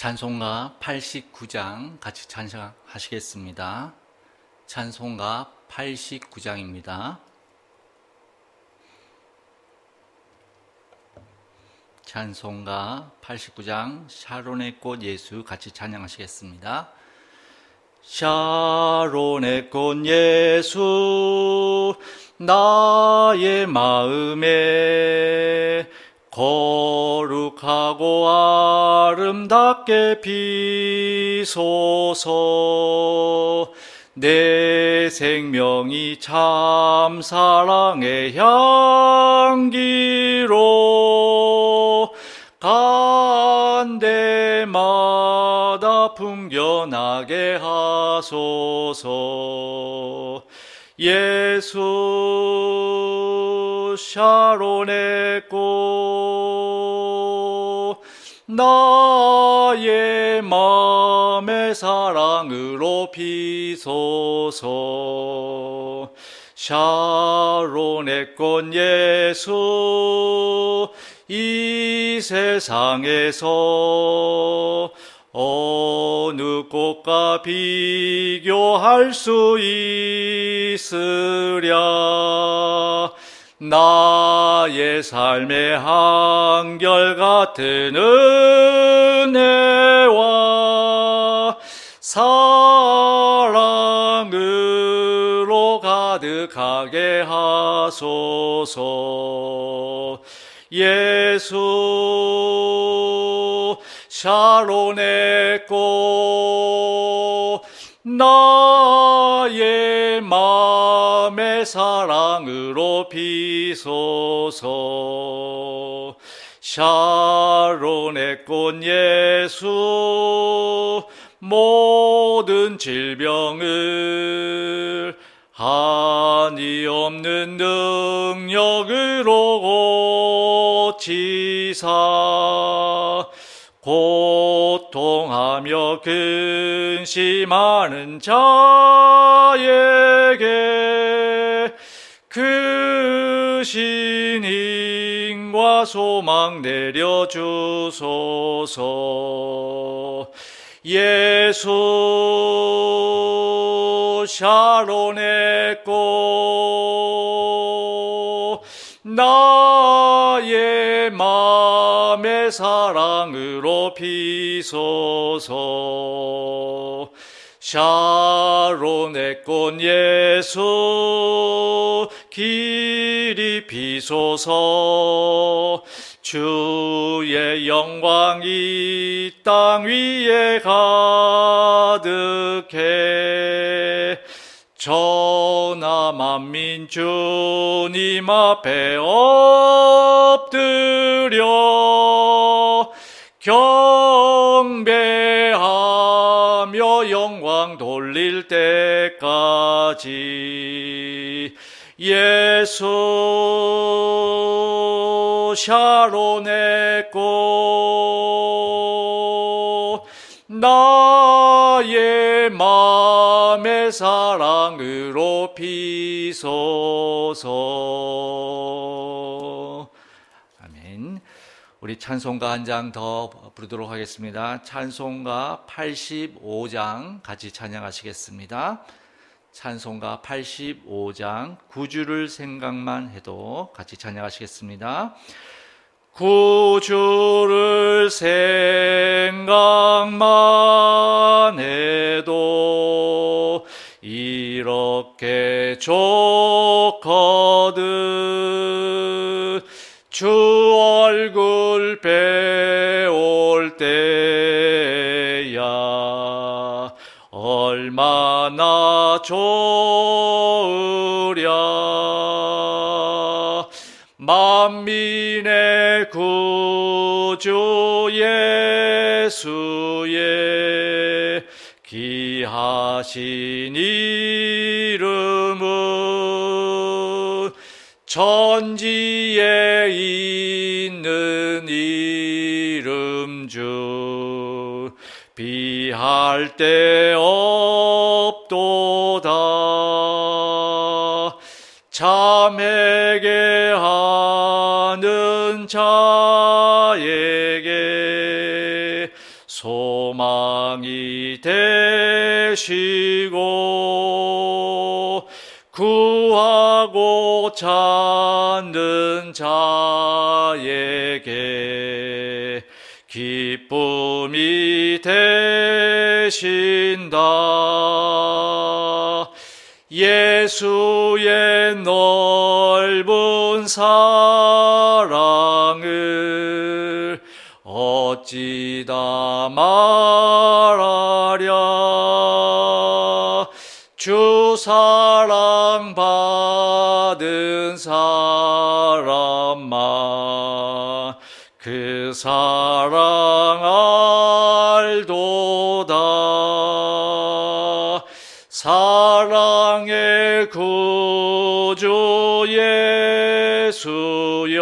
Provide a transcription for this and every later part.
찬송가 89장 같이 찬송하시겠습니다. 찬송가 89장입니다. 찬송가 89장 샤론의 꽃 예수 같이 찬양하시겠습니다. 샤론의 꽃 예수 나의 마음에 거룩하고 아름답게 비소서. 내 생명이 참 사랑의 향기로 간 데마다 풍겨나게 하소서. 예수 샤론의 꽃 사랑으로 비소서. 샤론의 꽃 예수 이 세상에서 어느 꽃과 비교할 수 있으랴. 나의 삶의 한결같은 은혜와 사랑으로 가득하게 하소서. 예수 샤론의 꽃 나의 마음의 사랑으로 비소서. 샤론의 꽃 예수 모 든 질병을 한이 없는 능력으로 고치사 고통하며 근심하는 자에게 그 신임과 소망 내려주소서. 예 수 샤론의 꽃 나의 마음의 사랑으로 비소서. 샤론의 꽃 예수 길이 비소서. 주의 영광이 땅 위에 가 만민 주님 앞에 엎드려 경배하며 영광 돌릴 때까지 예수 샤론 우리 찬송가 한 장 더 부르도록 하겠습니다. 찬송가 85장 같이 찬양하시겠습니다. 찬송가 85장 구주를 생각만 해도 같이 찬양하시겠습니다. 구주를 생각만 해도 이렇게 좋거든 배울 때야. 얼마나 좋으랴. 만민의 구주 예수의 귀하신 이름은 천지에 있 할데 없도다. 참회게 하는 자에게 소 되시고 구하고 찾는 자에게 기쁨이 되신다. 예수의 넓은 사랑을 어찌다 말하 그 사랑 알도다. 사랑의 구주 예수여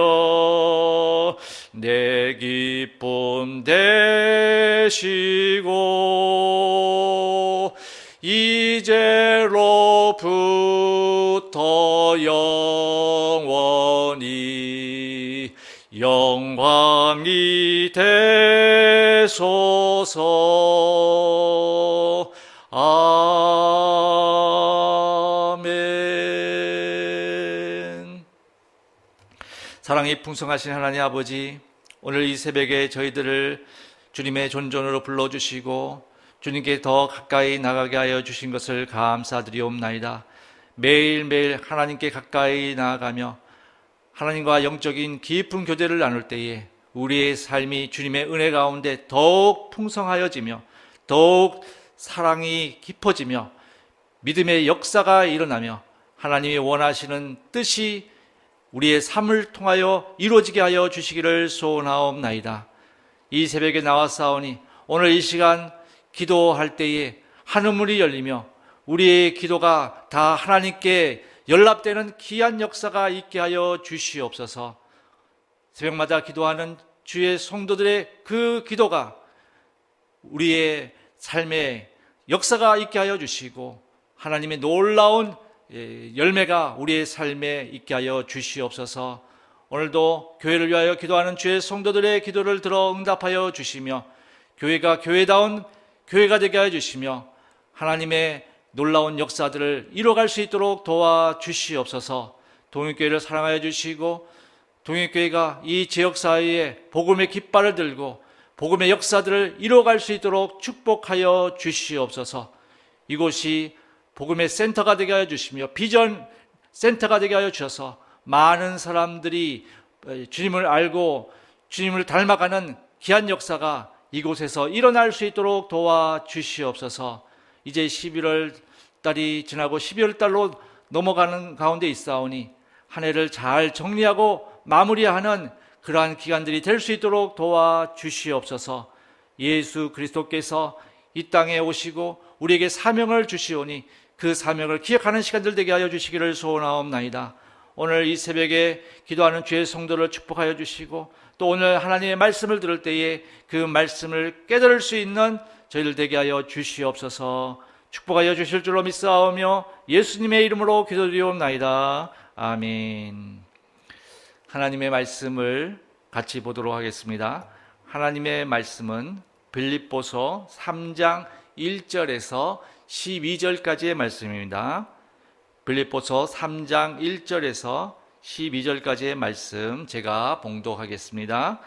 내 기쁨 되시고 영광이 되소서. 아멘. 사랑이 풍성하신 하나님 아버지 오늘 이 새벽에 저희들을 주님의 존존으로 불러주시고 주님께 더 가까이 나가게 하여 주신 것을 감사드리옵나이다. 매일매일 하나님께 가까이 나아가며 하나님과 영적인 깊은 교제를 나눌 때에 우리의 삶이 주님의 은혜 가운데 더욱 풍성하여지며 더욱 사랑이 깊어지며 믿음의 역사가 일어나며 하나님이 원하시는 뜻이 우리의 삶을 통하여 이루어지게 하여 주시기를 소원하옵나이다. 이 새벽에 나왔사오니 오늘 이 시간 기도할 때에 하늘문이 열리며 우리의 기도가 다 하나님께 연락되는 귀한 역사가 있게 하여 주시옵소서. 새벽마다 기도하는 주의 성도들의 그 기도가 우리의 삶에 역사가 있게 하여 주시고 하나님의 놀라운 예, 열매가 우리의 삶에 있게 하여 주시옵소서. 오늘도 교회를 위하여 기도하는 주의 성도들의 기도를 들어 응답하여 주시며 교회가 교회다운 교회가 되게 하여 주시며 하나님의 놀라운 역사들을 이뤄갈 수 있도록 도와 주시옵소서. 동일교회를 사랑하여 주시고 동일교회가 이 지역 사회에 복음의 깃발을 들고 복음의 역사들을 이뤄갈 수 있도록 축복하여 주시옵소서. 이곳이 복음의 센터가 되게 하여 주시며 비전 센터가 되게 하여 주셔서 많은 사람들이 주님을 알고 주님을 닮아가는 귀한 역사가 이곳에서 일어날 수 있도록 도와 주시옵소서. 이제 11월 달이 지나고 12월 달로 넘어가는 가운데 있사오니 한 해를 잘 정리하고 마무리하는 그러한 기간들이 될 수 있도록 도와 주시옵소서. 예수 그리스도께서 이 땅에 오시고 우리에게 사명을 주시오니 그 사명을 기억하는 시간들 되게 하여 주시기를 소원하옵나이다. 오늘 이 새벽에 기도하는 주의 성도를 축복하여 주시고 또 오늘 하나님의 말씀을 들을 때에 그 말씀을 깨달을 수 있는 저희들 되게 하여 주시옵소서 축복하여 주실 줄로 믿사오며 예수님의 이름으로 기도드리옵나이다. 아멘. 하나님의 말씀을 같이 보도록 하겠습니다. 하나님의 말씀은 빌립보서 3장 1절에서 12절까지의 말씀입니다. 빌립보서 3장 1절에서 12절까지의 말씀 제가 봉독하겠습니다.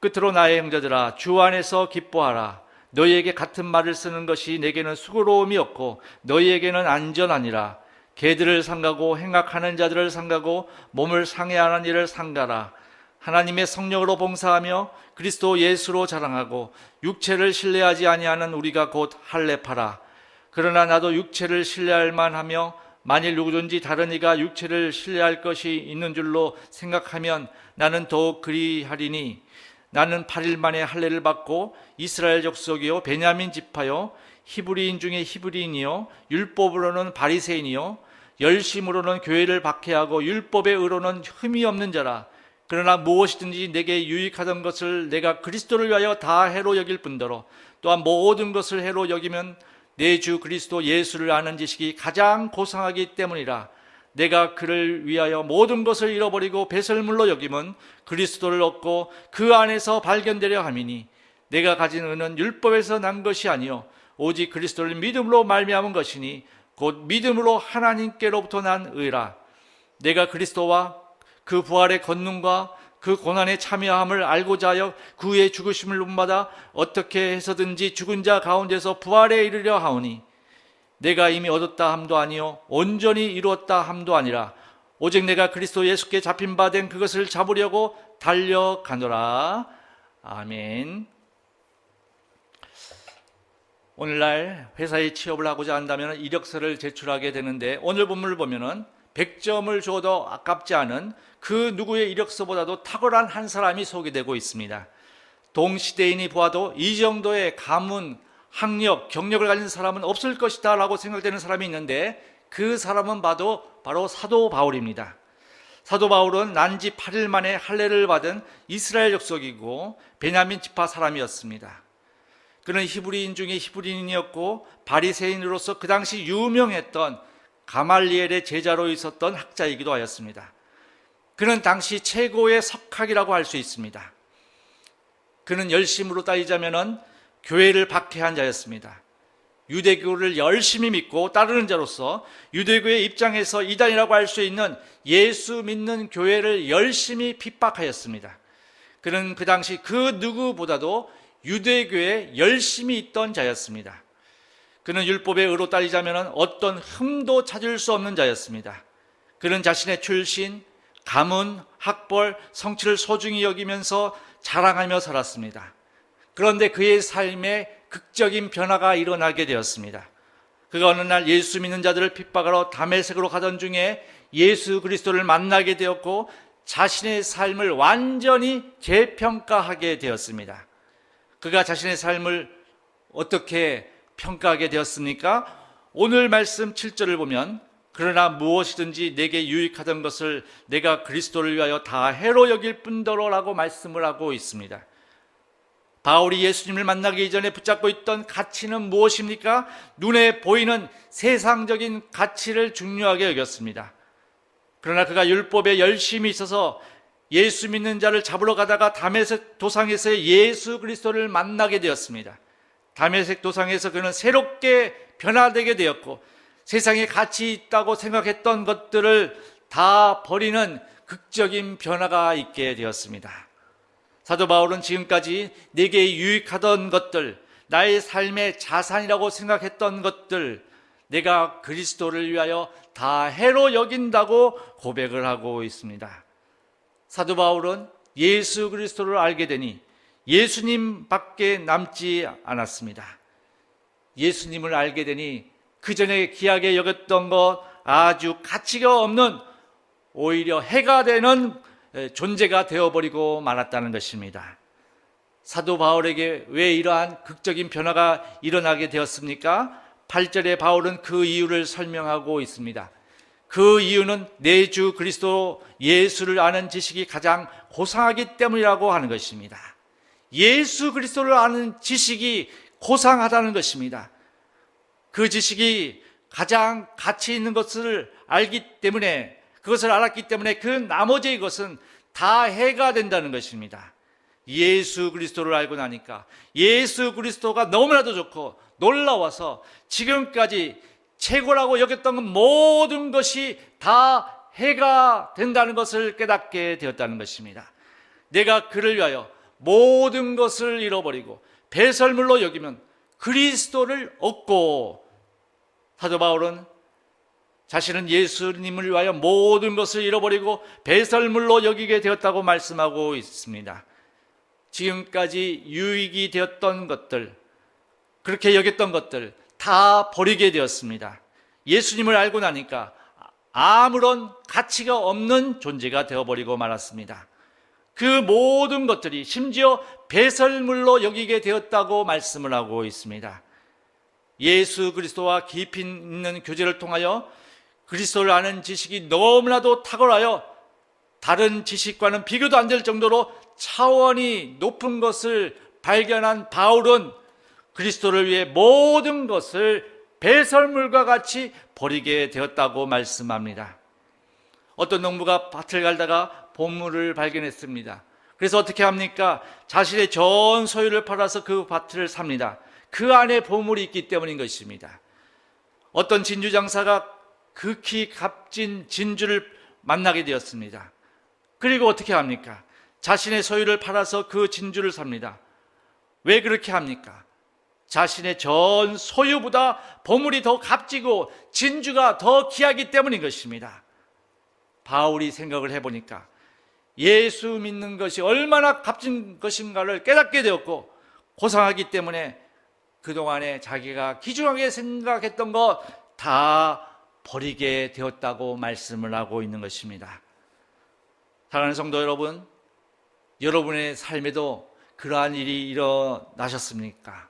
끝으로 나의 형제들아 주 안에서 기뻐하라 너희에게 같은 말을 쓰는 것이 내게는 수고로움이 없고 너희에게는 안전하니라 개들을 상가고 행악하는 자들을 상가고 몸을 상해하는 일을 상가라. 하나님의 성령으로 봉사하며 그리스도 예수로 자랑하고 육체를 신뢰하지 아니하는 우리가 곧 할례파라. 그러나 나도 육체를 신뢰할 만하며 만일 누구든지 다른 이가 육체를 신뢰할 것이 있는 줄로 생각하면 나는 더욱 그리하리니 나는 8일 만에 할례를 받고 이스라엘 족속이요 베냐민 지파요 히브리인 중에 히브리인이요 율법으로는 바리새인이요 열심으로는 교회를 박해하고 율법의 의로는 흠이 없는 자라. 그러나 무엇이든지 내게 유익하던 것을 내가 그리스도를 위하여 다 해로 여길 뿐더러 또한 모든 것을 해로 여기면 내 주 그리스도 예수를 아는 지식이 가장 고상하기 때문이라. 내가 그를 위하여 모든 것을 잃어버리고 배설물로 여김은 그리스도를 얻고 그 안에서 발견되려 함이니 내가 가진 은은 율법에서 난 것이 아니요 오직 그리스도를 믿음으로 말미암은 것이니 곧 믿음으로 하나님께로부터 난 의라. 내가 그리스도와 그 부활의 권능과 그 고난에 참여함을 알고자 하여 그의 죽으심을 논받아 어떻게 해서든지 죽은 자 가운데서 부활에 이르려 하오니 내가 이미 얻었다 함도 아니요 온전히 이루었다 함도 아니라 오직 내가 그리스도 예수께 잡힌 바 된 그것을 잡으려고 달려가노라. 아멘 오늘날 회사에 취업을 하고자 한다면 이력서를 제출하게 되는데 오늘 본문을 보면은 100점을 줘도 아깝지 않은 그 누구의 이력서보다도 탁월한 한 사람이 소개되고 있습니다. 동시대인이 보아도 이 정도의 가문, 학력, 경력을 가진 사람은 없을 것이다 라고 생각되는 사람이 있는데 그 사람은 봐도 바로 사도 바울입니다. 사도 바울은 난지 8일 만에 할례를 받은 이스라엘 족속이고 베냐민 지파 사람이었습니다. 그는 히브리인 중에 히브리인이었고 바리새인으로서 그 당시 유명했던 가말리엘의 제자로 있었던 학자이기도 하였습니다. 그는 당시 최고의 석학이라고 할 수 있습니다. 그는 열심으로 따지자면은 교회를 박해한 자였습니다. 유대교를 열심히 믿고 따르는 자로서 유대교의 입장에서 이단이라고 할 수 있는 예수 믿는 교회를 열심히 핍박하였습니다. 그는 그 당시 그 누구보다도 유대교에 열심히 있던 자였습니다. 그는 율법의 의로 따지자면 어떤 흠도 찾을 수 없는 자였습니다. 그는 자신의 출신, 가문, 학벌, 성취를 소중히 여기면서 자랑하며 살았습니다. 그런데 그의 삶에 극적인 변화가 일어나게 되었습니다. 그가 어느 날 예수 믿는 자들을 핍박하러 담에색으로 가던 중에 예수 그리스도를 만나게 되었고 자신의 삶을 완전히 재평가하게 되었습니다. 그가 자신의 삶을 어떻게 평가하게 되었습니까? 오늘 말씀 7절을 보면 그러나 무엇이든지 내게 유익하던 것을 내가 그리스도를 위하여 다 해로 여길 뿐더러라고 말씀을 하고 있습니다. 바울이 예수님을 만나기 이전에 붙잡고 있던 가치는 무엇입니까? 눈에 보이는 세상적인 가치를 중요하게 여겼습니다. 그러나 그가 율법에 열심히 있어서 예수 믿는 자를 잡으러 가다가 담에색 도상에서 예수 그리스도를 만나게 되었습니다. 담에색 도상에서 그는 새롭게 변화되게 되었고 세상에 가치 있다고 생각했던 것들을 다 버리는 극적인 변화가 있게 되었습니다. 사도 바울은 지금까지 내게 유익하던 것들, 나의 삶의 자산이라고 생각했던 것들, 내가 그리스도를 위하여 다 해로 여긴다고 고백을 하고 있습니다. 사도 바울은 예수 그리스도를 알게 되니 예수님밖에 남지 않았습니다. 예수님을 알게 되니 그 전에 귀하게 여겼던 것 아주 가치가 없는 오히려 해가 되는 존재가 되어버리고 말았다는 것입니다. 사도 바울에게 왜 이러한 극적인 변화가 일어나게 되었습니까? 8절에 바울은 그 이유를 설명하고 있습니다. 그 이유는 내 주 그리스도 예수를 아는 지식이 가장 고상하기 때문이라고 하는 것입니다. 예수 그리스도를 아는 지식이 고상하다는 것입니다. 그 지식이 가장 가치 있는 것을 알기 때문에 그것을 알았기 때문에 그 나머지의 것은 다 해가 된다는 것입니다. 예수 그리스도를 알고 나니까 예수 그리스도가 너무나도 좋고 놀라워서 지금까지 최고라고 여겼던 모든 것이 다 해가 된다는 것을 깨닫게 되었다는 것입니다. 내가 그를 위하여 모든 것을 잃어버리고 배설물로 여기면 그리스도를 얻고 사도 바울은 자신은 예수님을 위하여 모든 것을 잃어버리고 배설물로 여기게 되었다고 말씀하고 있습니다. 지금까지 유익이 되었던 것들, 그렇게 여겼던 것들 다 버리게 되었습니다. 예수님을 알고 나니까 아무런 가치가 없는 존재가 되어버리고 말았습니다. 그 모든 것들이 심지어 배설물로 여기게 되었다고 말씀을 하고 있습니다. 예수 그리스도와 깊이 있는 교제를 통하여 그리스도를 아는 지식이 너무나도 탁월하여 다른 지식과는 비교도 안 될 정도로 차원이 높은 것을 발견한 바울은 그리스도를 위해 모든 것을 배설물과 같이 버리게 되었다고 말씀합니다. 어떤 농부가 밭을 갈다가 보물을 발견했습니다. 그래서 어떻게 합니까? 자신의 전 소유를 팔아서 그 밭을 삽니다. 그 안에 보물이 있기 때문인 것입니다. 어떤 진주 장사가 극히 값진 진주를 만나게 되었습니다. 그리고 어떻게 합니까? 자신의 소유를 팔아서 그 진주를 삽니다. 왜 그렇게 합니까? 자신의 전 소유보다 보물이 더 값지고 진주가 더 귀하기 때문인 것입니다. 바울이 생각을 해보니까 예수 믿는 것이 얼마나 값진 것인가를 깨닫게 되었고 고상하기 때문에 그동안에 자기가 기중하게 생각했던 것 다 버리게 되었다고 말씀을 하고 있는 것입니다. 사랑하는 성도 여러분, 여러분의 삶에도 그러한 일이 일어나셨습니까?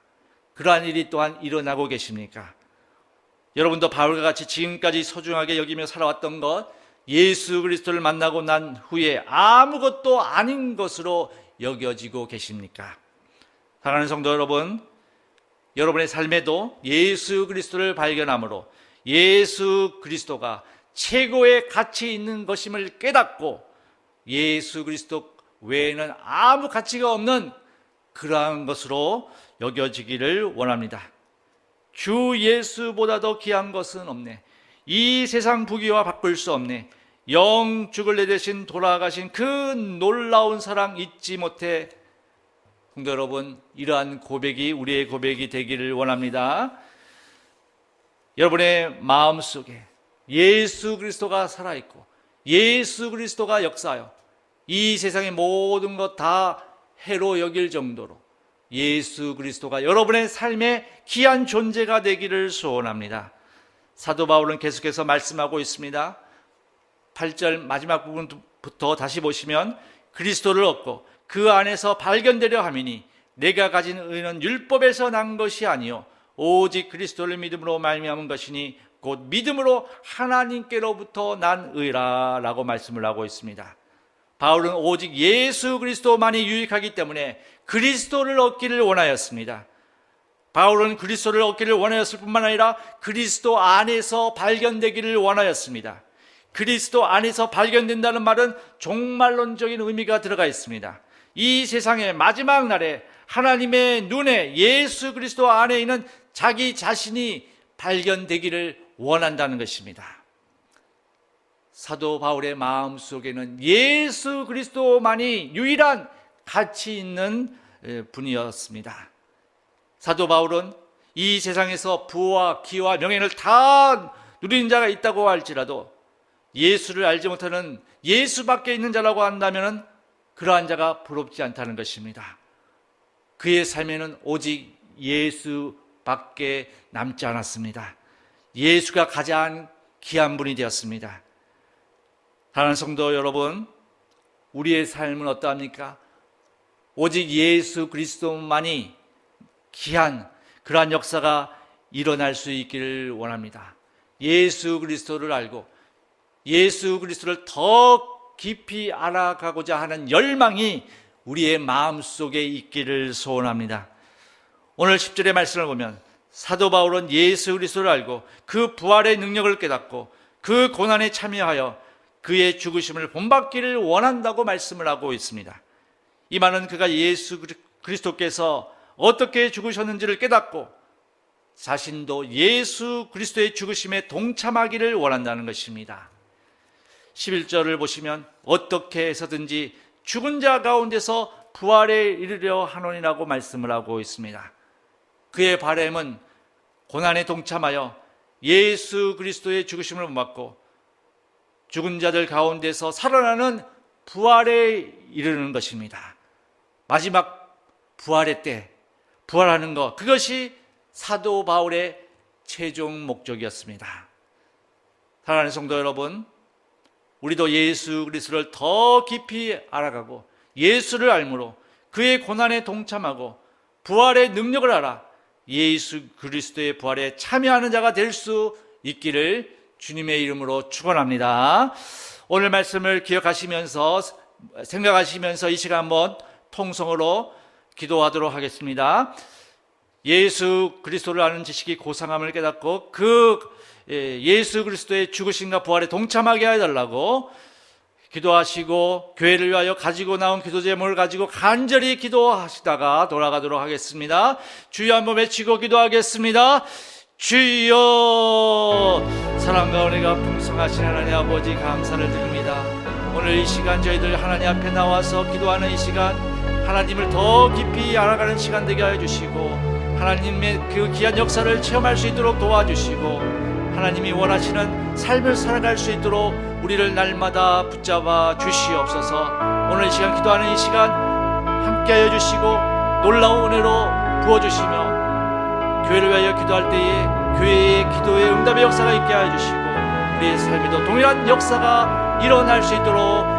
그러한 일이 또한 일어나고 계십니까? 여러분도 바울과 같이 지금까지 소중하게 여기며 살아왔던 것, 예수 그리스도를 만나고 난 후에 아무것도 아닌 것으로 여겨지고 계십니까? 사랑하는 성도 여러분, 여러분의 삶에도 예수 그리스도를 발견함으로 예수 그리스도가 최고의 가치 있는 것임을 깨닫고 예수 그리스도 외에는 아무 가치가 없는 그러한 것으로 여겨지기를 원합니다. 주 예수보다 더 귀한 것은 없네. 이 세상 부귀와 바꿀 수 없네. 영 죽을 내 대신 돌아가신 그 놀라운 사랑 잊지 못해. 성도 여러분, 이러한 고백이 우리의 고백이 되기를 원합니다. 여러분의 마음 속에 예수 그리스도가 살아있고 예수 그리스도가 역사하여 이 세상의 모든 것 다 해로 여길 정도로 예수 그리스도가 여러분의 삶의 귀한 존재가 되기를 소원합니다. 사도 바울은 계속해서 말씀하고 있습니다. 8절 마지막 부분부터 다시 보시면 그리스도를 얻고 그 안에서 발견되려 함이니 내가 가진 의는 율법에서 난 것이 아니요 오직 그리스도를 믿음으로 말미암은 것이니 곧 믿음으로 하나님께로부터 난 의라라고 말씀을 하고 있습니다. 바울은 오직 예수 그리스도만이 유익하기 때문에 그리스도를 얻기를 원하였습니다. 바울은 그리스도를 얻기를 원하였을 뿐만 아니라 그리스도 안에서 발견되기를 원하였습니다. 그리스도 안에서 발견된다는 말은 종말론적인 의미가 들어가 있습니다. 이 세상의 마지막 날에 하나님의 눈에 예수 그리스도 안에 있는 자기 자신이 발견되기를 원한다는 것입니다. 사도 바울의 마음 속에는 예수 그리스도만이 유일한 가치 있는 분이었습니다. 사도 바울은 이 세상에서 부와 기와 명예를 다 누리는 자가 있다고 할지라도 예수를 알지 못하는 예수밖에 있는 자라고 한다면 그러한 자가 부럽지 않다는 것입니다. 그의 삶에는 오직 예수밖에 남지 않았습니다. 예수가 가장 귀한 분이 되었습니다. 사랑하는 성도 여러분, 우리의 삶은 어떠합니까? 오직 예수 그리스도만이 귀한 그러한 역사가 일어날 수 있기를 원합니다. 예수 그리스도를 알고 예수 그리스도를 더 깊이 알아가고자 하는 열망이 우리의 마음 속에 있기를 소원합니다. 오늘 10절의 말씀을 보면 사도 바울은 예수 그리스도를 알고 그 부활의 능력을 깨닫고 그 고난에 참여하여 그의 죽으심을 본받기를 원한다고 말씀을 하고 있습니다. 이 말은 그가 예수 그리스도께서 어떻게 죽으셨는지를 깨닫고 자신도 예수 그리스도의 죽으심에 동참하기를 원한다는 것입니다. 11절을 보시면 어떻게 해서든지 죽은 자 가운데서 부활에 이르려 하노니라고 말씀을 하고 있습니다. 그의 바램은 고난에 동참하여 예수 그리스도의 죽으심을 본받고 죽은 자들 가운데서 살아나는 부활에 이르는 것입니다. 마지막 부활의 때 부활하는 것 그것이 사도 바울의 최종 목적이었습니다. 사랑하는 성도 여러분, 우리도 예수 그리스도를 더 깊이 알아가고 예수를 알므로 그의 고난에 동참하고 부활의 능력을 알아 예수 그리스도의 부활에 참여하는 자가 될 수 있기를 주님의 이름으로 축원합니다. 오늘 말씀을 기억하시면서 생각하시면서 이 시간 한번 통성으로 기도하도록 하겠습니다. 예수 그리스도를 아는 지식이 고상함을 깨닫고 그 예, 예수 그리스도의 죽으심과 부활에 동참하게 해달라고 기도하시고 교회를 위하여 가지고 나온 기도 제목을 가지고 간절히 기도하시다가 돌아가도록 하겠습니다. 주여 한번 외치고 기도하겠습니다. 주여 사랑과 은혜가 풍성하신 하나님 아버지 감사를 드립니다. 오늘 이 시간 저희들 하나님 앞에 나와서 기도하는 이 시간 하나님을 더 깊이 알아가는 시간 되게 하여 주시고 하나님의 그 귀한 역사를 체험할 수 있도록 도와주시고 하나님이 원하시는 삶을 살아갈 수 있도록 우리를 날마다 붙잡아 주시옵소서 오늘 이 시간 기도하는 이 시간 함께 하여 주시고 놀라운 은혜로 부어주시며 교회를 위하여 기도할 때에 교회의 기도의 응답의 역사가 있게 하여 주시고 우리의 삶에도 동일한 역사가 일어날 수 있도록